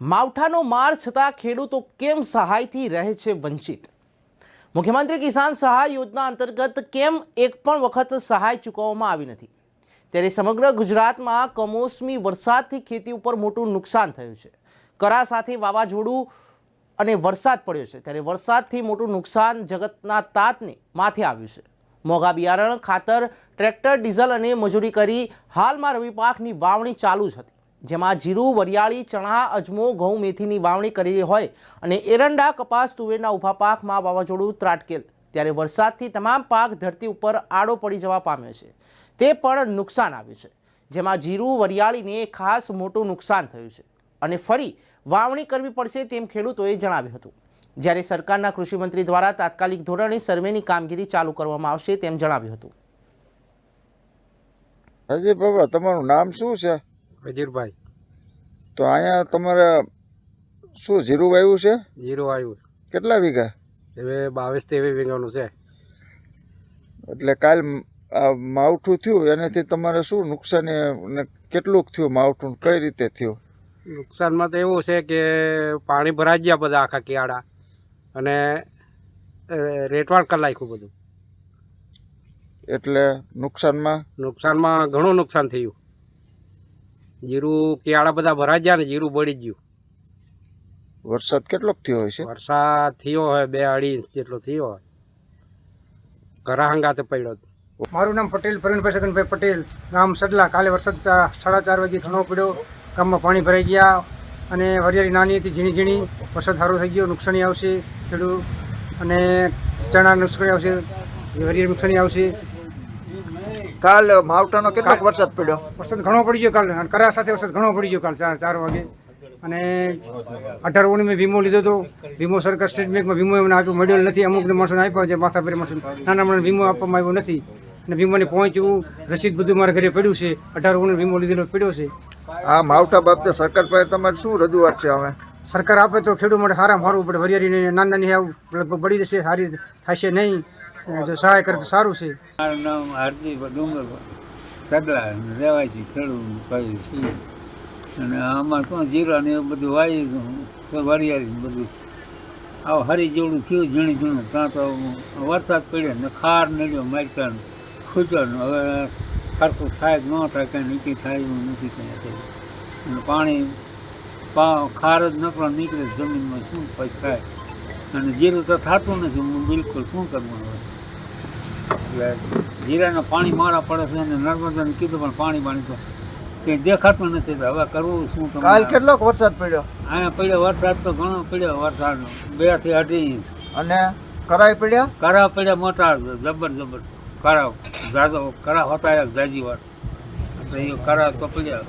માવઠાનો માર છતાં ખેડૂતો કેમ સહાયથી રહે છે વંચિત? મુખ્યમંત્રી કિસાન સહાય યોજના અંતર્ગત કેમ એક પણ વખત સહાય ચૂકવવામાં આવી નથી? ત્યારે સમગ્ર ગુજરાતમાં કમોસમી વરસાદથી ખેતી ઉપર મોટું નુકસાન થયું છે. કરા સાથે વાવાઝોડું અને વરસાદ પડ્યો છે. ત્યારે વરસાદથી મોટું નુકસાન જગતના તાતને માથે આવ્યું છે. મોંઘા બિયારણ, ખાતર, ટ્રેક્ટર, ડીઝલ અને મજૂરી કરી હાલમાં રવિ પાકની વાવણી ચાલુ જ હતી. જેમાં જીરું, વરિયાળી, ચણા, અજમો, ઘઉં, મેથીની વાવણી કરેલી હોય અને એરંડા, કપાસ, તુવેરના ઊભા પાકમાં વાવાઝોડું, ત્રાટકેલ. ત્યારે વરસાદથી તમામ પાક ધરતી ઉપર આડો પડી જવા પામ્યો છે. તે પણ નુકસાન આવ્યું છે. જેમાં જીરું, વરિયાળીને ખાસ મોટું નુકસાન થયું છે. અને ફરી વાવણી કરવી પડશે તેમ ખેડૂતોએ જણાવ્યું હતું. જ્યારે સરકારના કૃષિમંત્રી દ્વારા તાત્કાલિક ધોરણે સર્વેની કામગીરી ચાલુ કરવામાં આવશે તેમ જણાવ્યું હતું. હજી બાબા, તમારું નામ શું છે? વજીરભાઈ. તો અહીંયા તમારે શું જીરું વાવ્યું છે? જીરું આવ્યું કેટલા વીઘા? હવે બાવીસ ત્રેવીસ વીઘાનું છે. એટલે કાલ માવઠું થયું એનાથી તમારે શું નુકસાની કેટલુંક થયું માવઠું કઈ રીતે થયું? નુકસાનમાં તો એવું છે કે પાણી ભરાઈ ગયા બધા આખા કિયાડા અને રેટવાળ રેટવાડ કરી નાખ્યું બધું. એટલે નુકસાનમાં? નુકસાનમાં ઘણું નુકસાન થયું. જીરું કેળા બધા ભરાઈ ગયા ને જીરું બળી ગયું. વરસાદ કેટલોક થયો હોય છે વરસાદ થયો હોય બે અઢી ઇંચ જેટલો થયો હોય. ઘરા હંગાતે પડ્યો મારું નામ પટેલ પ્રવીણભાઈ સગનભાઈ પટેલ. ગામ સડલા કાલે વરસાદ સાડા ચાર વાગે ઘણો પડ્યો. ગામમાં પાણી ભરાઈ ગયા અને વરિયાળી નાની હતી ઝીણી ઝીણી. વરસાદ સારો થઈ ગયો નુકસાની આવશે ખેડૂત. અને ચણા નુકસાની આવશે વરિયાળી નુકસાની આવશે. કાલ માવઠાનો કેટલાક વરસાદ પડ્યો? વરસાદ ઘણો પડી ગયો કાલ કરા સાથે વરસાદ ઘણો પડી ગયો કાલ ચાર ચાર વાગે. અને અઢાર ઓગણી મેં વીમો લીધો હતો. વીમો સરકાર સ્ટેટ બેંકમાં વીમો એમને આપ્યો. મળ્યો નથી. અમુકને માણસોને આપ્યો છે. માથા ભરી માણસો નાના માણસ વીમો આપવામાં આવ્યો નથી. અને વીમોને પહોંચ્યું. રસીદ બધું મારા ઘરે પડ્યું છે. અઢાર ઓગણીસ વીમો લીધેલો પડ્યો છે. આ માવઠા બાબતે સરકાર પાસે તમારે શું રજૂઆત છે હવે? સરકાર આપે તો ખેડૂત માટે સારા મારવું પડે વરિયાળીને નાની નાની આવું લગભગ પડી જશે. સારી થશે નહીં. જો સહાય કરે તો સારું છે. મારું નામ હાર્દિક ડુંગર સગલા રહેવાય છે ખેડૂત ભાઈ છીએ અને આમાં શું જીરા ને એવું બધું વાવી તો વરિયાળી બધું. આવું હરી જેવડું થયું, ઝીણી ઝીણું. ત્યાં તો વરસાદ પડ્યો ને ખાર નડ્યો મારતા ને હવે સરખું થાય ન થાય કાંઈ નીકળી થાય એવું નથી કાંઈ અને પાણી ખાર જ નકળો નીકળે જમીનમાં, શું પછી થાય? અને જીરું તો થતું નથી, હું બિલકુલ શું કરવાનું? હવે એટલે જીરાના પાણી મારા પડે છે અને નર્મદાને કીધું પણ પાણી પાણી તો કંઈ દેખાતું નથી. તો હવે કરવું શું તમે કાલ કેટલોક વરસાદ પડ્યો? અહીંયા પડ્યો વરસાદ તો ઘણો પડ્યો વરસાદ બેથી અઢી ઇંચ. અને કરાઈ પડ્યા? કરા પડ્યા મોટા જબર જબર. કરા જાજો કરા હોતા જાજી વાર. તો એ કરા તો પડ્યા.